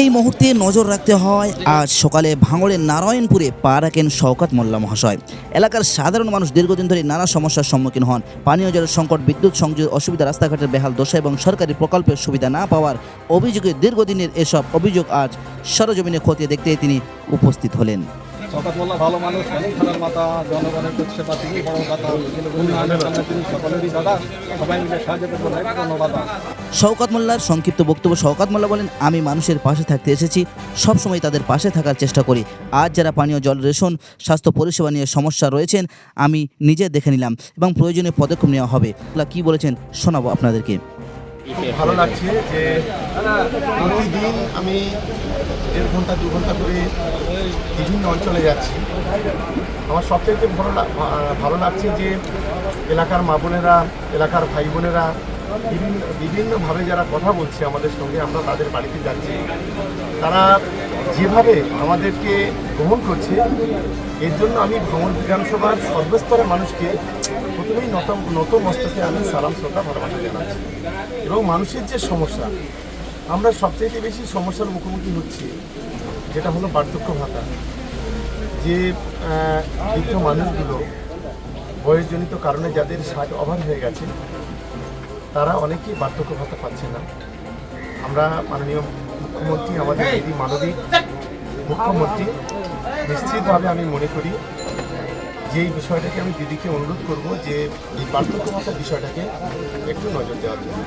এই মুহূর্তে নজর রাখতে হয়, আজ সকালে ভাঙড়ের নারায়ণপুরে পা রাখেন শওকাত মোল্লা মহাশয়। এলাকার সাধারণ মানুষ দীর্ঘদিন ধরে নানা সমস্যার সম্মুখীন হন। পানীয় জলের সংকট, বিদ্যুৎ সংযোগ অসুবিধা, রাস্তাঘাটের বেহাল দশা এবং সরকারি প্রকল্পের সুবিধা না পাওয়ার অভিযোগে দীর্ঘদিনের এসব অভিযোগ আজ সরজমিনে খতিয়ে দেখতে তিনি উপস্থিত হলেন। মোল্লা ভালো মানুষ অনেক খেলার মাথা, জনগণের সেবা তিনি বড় কথা তিনি সকলেরই দাদা সবাই মিলে সাহায্য অনেক ধন্যবাদ শওকাত মোল্লার সংক্ষিপ্ত বক্তব্য শওকাত মোল্লা বলেন, আমি মানুষের পাশে থাকতে এসেছি, সবসময় তাদের পাশে থাকার চেষ্টা করি। আজ যারা পানীয় জল, রেশন, স্বাস্থ্য পরিষেবা নিয়ে সমস্যা রয়েছেন, আমি নিজে দেখে নিলাম এবং প্রয়োজনীয় পদক্ষেপ নেওয়া হবে। কি বলেছেন, শোনাবো আপনাদেরকে। খুব ভালো লাগছে যে প্রতিদিন আমি দেড় ঘণ্টা দু ঘণ্টা করে বিভিন্ন অঞ্চলে যাচ্ছি। আমার সবচেয়ে ভালো ভালো লাগছে যে এলাকার মা বোনেরা এলাকার ভাই বোনেরা বিভিন্ন বিভিন্নভাবে যারা কথা বলছে আমাদের সঙ্গে আমরা তাদের বাড়িতে যাচ্ছি। তারা যেভাবে আমাদেরকে গ্রহণ করছে এর জন্য আমি ভ্রমণ বিধানসভার সর্বস্তরের মানুষকে প্রথমেই নত নত মস্তকে আমি সালাম, শ্রদ্ধা, ভালোবাসা জানাচ্ছি। এবং মানুষের যে সমস্যা, আমরা সবচেয়ে বেশি সমস্যার মুখোমুখি হচ্ছি, যেটা হলো বার্ধক্য ভাতা। যে বৃদ্ধ মানুষগুলো বয়সজনিত কারণে যাদের ষাট অভাব হয়ে গেছে, তারা অনেকেই বার্ধক্য ভাতা পাচ্ছে না। আমরা মাননীয় মুখ্যমন্ত্রী, আমাদের দিদি মানবিক মুখ্যমন্ত্রী, নিশ্চিতভাবে আমি মনে করি যে এই বিষয়টাকে আমি দিদিকে অনুরোধ করব যে এই বার্ধক্য ভাতার বিষয়টাকে একটু নজর দেওয়ার জন্য।